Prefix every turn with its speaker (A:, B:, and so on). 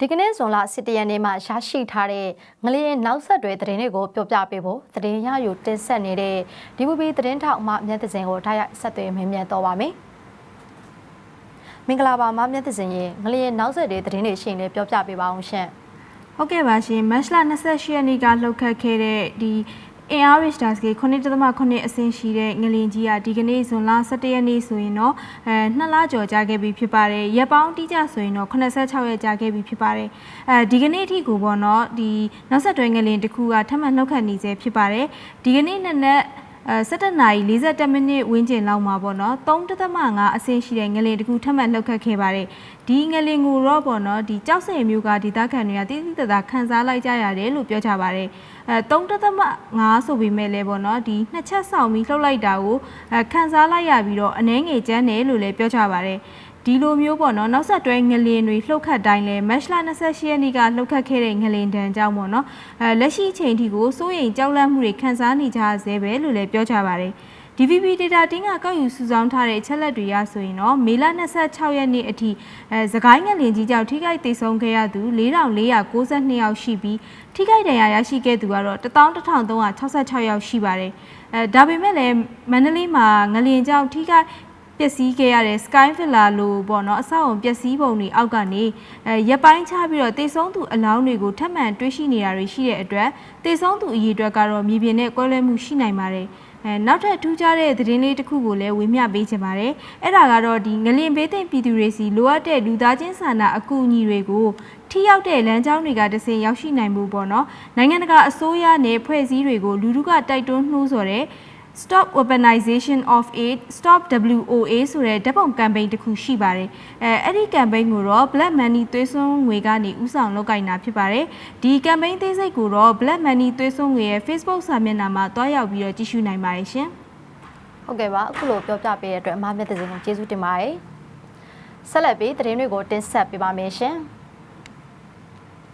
A: ဒီကနေ့ဇွန်လ17ရက်နေ့မှာရရှိထားတဲ့ငလျင်နောက်ဆက်တွဲသတင်းတွေကိုပြောပြပေးဖို့သတင်းရယူတင်ဆက်နေတဲ့ DVB သတင်းထောက်မမြတ်တစင်ကိုထားရဆက်သွယ်မင်းမြတ်တော့ပါမယ်။မင်္ဂလာပါမမြတ်တစင်ရေငလျင်နောက်ဆက်တွဲသတင်းတွေရှိရင်လည်းပြောပြပေးပါအောင်ရှင့်
B: ဟုတ်ကဲ့ပါရှင်မတ်လ28ရက်နေ့ကလှုပ်ခတ်ခဲ့တဲ့ဒီ ARH Dash က9.8အဆင့်ရှိတဲ့ငလင်ကြီးကဒီကနေ့ဇွန်လ17ရက်နေ့ဆိုရင်တော့အဲနှစ်လကျော်ကြာခဲ့ပြီဖြစ်ပါတယ်ရက်ပေါင်းတိကျဆိုရင်တော့86ရက်ကြာခဲ့ပြီဖြစ်ပါတယ်အဲဒီကနေ့အထိကိုပေါ့နော်ဒီနောက်ဆက်တွဲငလင်တစ်ခုကထပ်မံလှုပ်ခတ်နေစေဖြစ်ပါတယ်ဒီကနေ့နေ့နဲ့ အဲ17နာရီ47မိနစ်ဝန်းကျင်လောက်မှာပေါ့နော်3.5အဆင့်ရှိတဲ့ငလင်တစ်ခုထပ်မံလှုပ်ခတ်ခဲ့ပါတယ်ဒီငလင်ကိုတော့ပေါ့နော်ဒီကြောက်စင်မျိုးကဒေသခံတွေကတိတိတသာခန်းစားလိုက်ကြရတယ်လို့ပြောကြပါတယ်အဲ3.5ဆိုပေမဲ့လည်းပေါ့နော်ဒီနှစ်ချက်ဆောင်ပြီးလှုပ်လိုက်တာကိုအဲခန်းစားလိုက်ရပြီးတော့အနှဲငယ်ကျန်းတယ်လို့လည်းပြောကြပါတယ် ဒီလိုမျိုးပေါ့နော်နောက်ဆက်တွဲငလင်တွေလှုပ်ခတ်တိုင်းလဲမတ်လ28ရက်နေ့ကလှုပ်ခတ်ခဲ့တဲ့ငလင်တန်ကြောင့်ပေါ့နော်အဲလက်ရှိအချိန်ထိကိုစိုးရိမ်ကြောက်လန့်မှုတွေခန်းစားနေကြဆဲပဲလို့လည်းပြောကြပါတယ် DVB data တင်းကကောက်ယူစုဆောင်းထားတဲ့အချက်လက်တွေရဆိုရင်တော့မေလ26ရက်နေ့အထိအဲသခိုင်းငလင်ကြီးကြောင့်ထိခိုက်ဒေဆုံးခဲ့ရသူ4492ယောက်ရှိပြီးထိခိုက်ဒဏ်ရာရရှိခဲ့သူကတော့11366ယောက်ရှိပါတယ်အဲဒါပေမဲ့လည်းမန္တလေးမှာငလင်ကြောင့်ထိခိုက် ပျက်စီးခဲ့ရတဲ့ Sky Villa လို့ပေါ့နော်အဆောက်အုံပျက်စီးပုံတွေအောက်ကနေအဲရပ်ပိုင်းချပြီးတော့တေဆုံးသူအလောင်းတွေကိုထပ်မံတွေးရှိနေတာတွေရှိတဲ့အတွက်တေဆုံးသူအရေအတွက်ကတော့မြေပြင်နဲ့ကွဲလွဲမှုရှိနိုင်ပါတယ်အဲနောက်ထပ်ထူးခြားတဲ့သတင်းလေးတစ်ခုကိုလည်းဝေမျှပေးချင်ပါတယ်အဲ့ဒါကတော့ဒီငလင်ဘေးသိမ်ပြည်သူတွေစီလိုအပ်တဲ့လူသားချင်းစာနာအကူအညီတွေကိုထိရောက်တဲ့လမ်းကြောင်းတွေကတဆင်ရောက်ရှိနိုင်မှုပေါ့နော်နိုင်ငံတကာအစိုးရနဲ့ဖွဲ့စည်းတွေကိုလူထုကတိုက်တွန်းနှိုးဆော်တဲ့ Stop Weaponization of Aid Stop WOA ဆိုတဲ့ဓာတ်ပုံကမ်ပိန်းတစ်ခုရှိပါတယ်။အဲအဲ့ဒီကမ်ပိန်းကိုတော့ Black Money သွေးစွန်းငွေကနေဥဆောင်လုပ်ကိုင်တာဖြစ်ပါတယ်။ဒီကမ်ပိန်းသေးစိတ်ကိုတော့ Black Money သွေးစွန်းငွေရဲ့ Facebook စာမျက်နှာမှာတွားရောက်ပြီးတော့ကြည့်ရှုနိုင်ပါတယ်ရှင်။
A: ဟုတ်ကဲ့ပါအခုလိုပြောပြပေးတဲ့အတွက်အမမြတ်တစင်ကိုကျေးဇူးတင်ပါတယ်ဆက်လက်ပြီးသတင်းတွေကိုတင်ဆက်ပေးပါမယ်ရှင်။